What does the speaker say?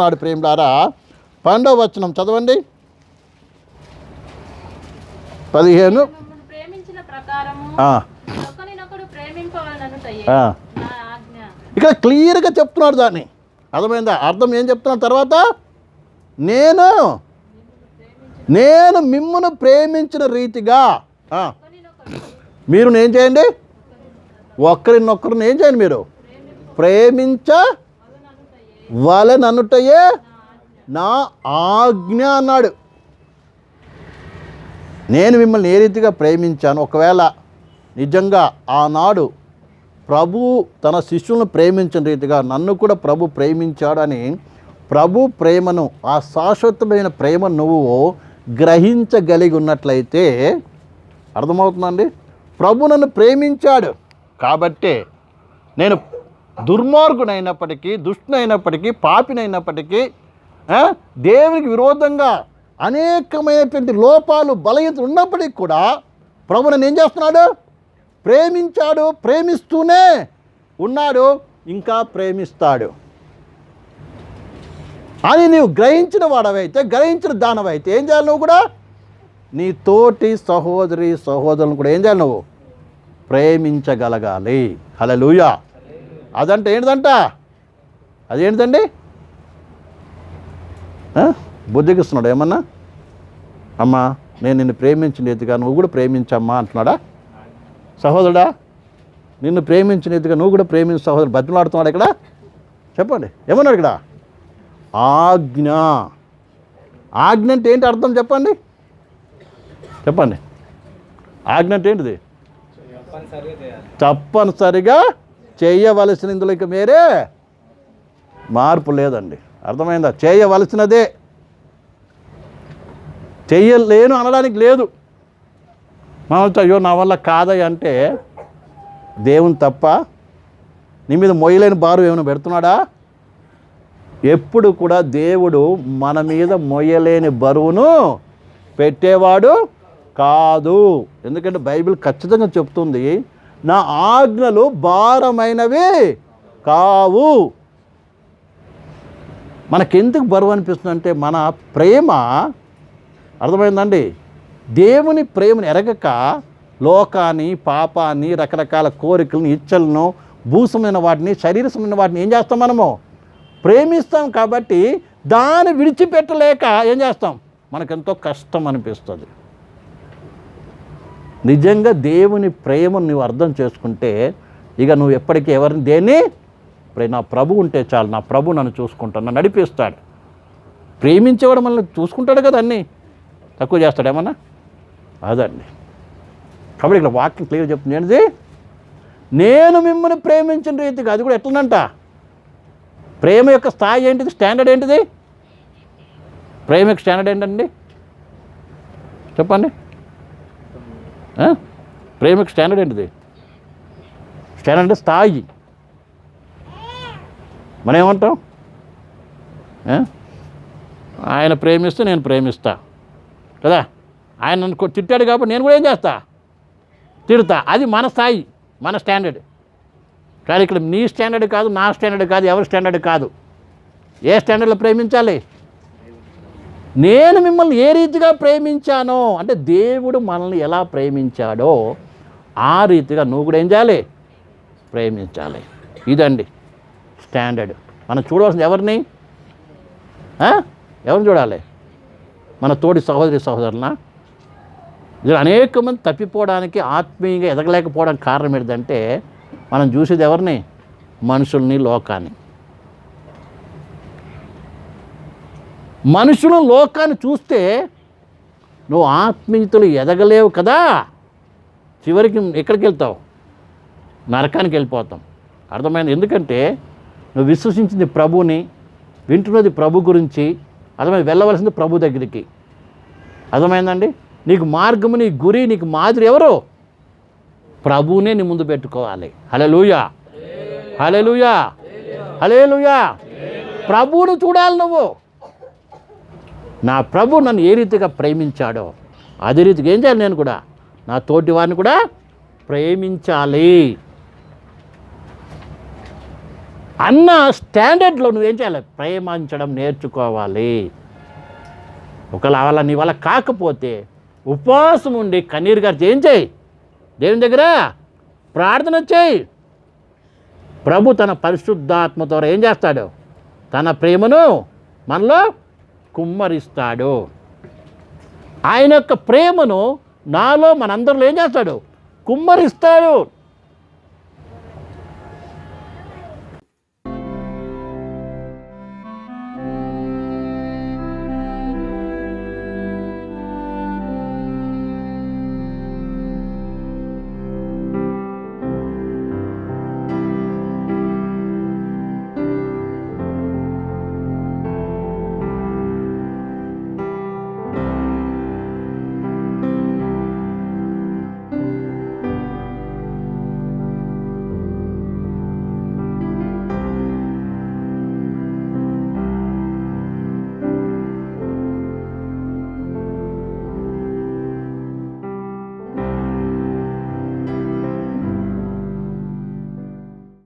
నాడు ప్రేమలారా. పన్నెండవ వచనం చదవండి. పదిహేను. ఇక్కడ క్లియర్గా చెప్తున్నాడు దాన్ని. అర్థమైందా? అర్థం ఏం చెప్తున్నాడు తర్వాత? నేను నేను మిమ్మును ప్రేమించిన రీతిగా మీరు ఏం చేయండి. ఒక్కరినొక్కరిని ఏం చేయండి మీరు? ప్రేమించ వలననుటయే నా ఆజ్ఞ అన్నాడు. నేను మిమ్మల్ని ఏ రీతిగా ప్రేమించాను? ఒకవేళ నిజంగా ఆనాడు ప్రభు తన శిష్యులను ప్రేమించిన రీతిగా నన్ను కూడా ప్రభు ప్రేమించాడని ప్రభు ప్రేమను ఆ శాశ్వతమైన ప్రేమ నువ్వు గ్రహించగలిగి ఉన్నట్లయితే అర్థమవుతుందండి ప్రభు నన్ను ప్రేమించాడు. కాబట్టే నేను దుర్మార్గునైనప్పటికీ దుష్టునైనప్పటికీ పాపినైనప్పటికీ దేవునికి విరోధంగా అనేకమైనటువంటి లోపాలు బలహీనతలు ఉన్నప్పటికీ కూడా ప్రభు నన్ను ఏం చేస్తున్నాడు? ప్రేమించాడు ప్రేమిస్తూనే ఉన్నాడు ఇంకా ప్రేమిస్తాడు. అని నీవు గ్రహించిన వాడవైతే గ్రహించిన దానవైతే ఏం చేయాలి నువ్వు కూడా? నీ తోటి సహోదరి సహోదరులను కూడా ఏం చేయాలి నువ్వు? ప్రేమించగలగాలి. హలలుయ అదంటే ఏంటిదంట? అదేంటిదండి? బుద్ధికిస్తున్నాడు ఏమన్నా? అమ్మా నేను నిన్ను ప్రేమించిన రీతిగా నువ్వు కూడా ప్రేమించమ్మా అంటున్నాడా? సహోదరుడా నిన్ను ప్రేమించిన రీతిగా నువ్వు కూడా ప్రేమించు సహోదరుడు బతిమలాడుతున్నాడు ఇక్కడ? చెప్పండి. ఏమన్నాడు ఇక్కడ? ఆజ్ఞ. ఆజ్ఞ అంటే ఏంటి అర్థం చెప్పండి? చెప్పండి. ఆజ్ఞ అంటే ఏంటిది? తప్పనిసరిగా చేయవలసిన ఇందులో ఇక మీరే మార్పు లేదండి. అర్థమైందా? చేయవలసినదే. చెయ్యలేను అనడానికి లేదు. మనం అయ్యో నా వల్ల కాదయ్య అంటే దేవుని తప్ప నీ మీద మొయ్యలేని బారు ఏమైనా పెడుతున్నాడా? ఎప్పుడు కూడా దేవుడు మన మీద మొయ్యలేని బరువును పెట్టేవాడు కాదు. ఎందుకంటే బైబిల్ ఖచ్చితంగా చెప్తుంది నా ఆజ్ఞలు భారమైనవి కావు. మనకెందుకు బరువు అనిపిస్తుంది అంటే మన ప్రేమ అర్థమైందండి? దేవుని ప్రేమను ఎరగక లోకాన్ని పాపాన్ని రకరకాల కోరికలను ఇచ్చలను భూసమైన వాటిని శరీరమైన వాటిని ఏం చేస్తాం మనము? ప్రేమిస్తాం కాబట్టి దాన్ని విడిచిపెట్టలేక ఏం చేస్తాం? మనకెంతో కష్టం అనిపిస్తుంది. నిజంగా దేవుని ప్రేమను నువ్వు అర్థం చేసుకుంటే ఇక నువ్వు ఎప్పటికీ ఎవరిని దేన్ని? నా ప్రభు ఉంటే చాలు నా ప్రభు నన్ను చూసుకుంటాను నన్ను నడిపిస్తాడు. ప్రేమించేవాడు మనల్ని చూసుకుంటాడు కదా అన్నీ. తక్కువ చేస్తాడేమన్నా అదండి కాబట్టి ఇక్కడ వాక్యం క్లియర్ చెప్తుంది ఏంటిది? నేను మిమ్మల్ని ప్రేమించిన రీతిగా అది కూడా ఎట్లనంట? ప్రేమ యొక్క స్థాయి ఏంటిది? స్టాండర్డ్ ఏంటిది? ప్రేమ యొక్క స్టాండర్డ్ ఏంటండి? చెప్పండి. ప్రేమకు స్టాండర్డ్ ఏంటిది? స్టాండర్డ్ అంటే స్థాయి. మనం ఏమంటాం? ఆయన ప్రేమిస్తే నేను ప్రేమిస్తా. కదా? ఆయన నన్ను తిట్టాడు కాబట్టి నేను కూడా ఏం చేస్తా? తిడతా. అది మన స్థాయి మన స్టాండర్డ్. కానీ ఇక్కడ నీ స్టాండర్డ్ కాదు నా స్టాండర్డ్ కాదు ఎవరి స్టాండర్డ్ కాదు. ఏ స్టాండర్డ్లో ప్రేమించాలి? నేను మిమ్మల్ని ఏ రీతిగా ప్రేమించానో అంటే దేవుడు మనల్ని ఎలా ప్రేమించాడో ఆ రీతిగా నువ్వు కూడా ఏం చేయాలి? ప్రేమించాలి. ఇదండి స్టాండర్డ్. మనం చూడవలసింది ఎవరిని? ఎవరిని చూడాలి? మన తోటి సహోదరి సహోదరులనా? ఇలా అనేక మంది తప్పిపోవడానికి ఆత్మీయంగా ఎదగలేకపోవడానికి కారణం ఏంటంటే మనం చూసేది ఎవరిని? మనుషుల్ని లోకాన్ని. మనుషులు లోకాన్ని చూస్తే నువ్వు ఆత్మీయతలు ఎదగలేవు కదా. చివరికి ఎక్కడికి వెళ్తావు? నరకానికి వెళ్ళిపోతాం. అర్థమైంది? ఎందుకంటే నువ్వు విశ్వసించింది ప్రభుని వింటున్నది ప్రభు గురించి అర్థమైంది? వెళ్ళవలసింది ప్రభు దగ్గరికి. అర్థమైందండి? నీకు మార్గము నీ గురి నీకు మాదిరి ఎవరు? ప్రభువునే నీ ముందు పెట్టుకోవాలి. హలలుయా హలలుయా హలేలుయా ప్రభువును చూడాలి నువ్వు. నా ప్రభు నన్ను ఏ రీతిగా ప్రేమించాడో అదే రీతిగా ఏం చేయాలి నేను కూడా? నా తోటి వారిని కూడా ప్రేమించాలి. అన్న స్టాండర్డ్లో నువ్వేం చేయాలి? ప్రేమించడం నేర్చుకోవాలి. ఒకవేళ వాళ్ళ నీ వల్ల కాకపోతే ఉపవాసం ఉండి కన్నీరు గారు ఏం చేయి? దేవుని దగ్గర ప్రార్థన చేయి. ప్రభు తన పరిశుద్ధాత్మ ద్వారా ఏం చేస్తాడు? తన ప్రేమను మనలో కుమ్మరిస్తాడు. ఆయన యొక్క ప్రేమను నాలో మనందరిలో ఏం చేస్తాడు? కుమ్మరిస్తాడు.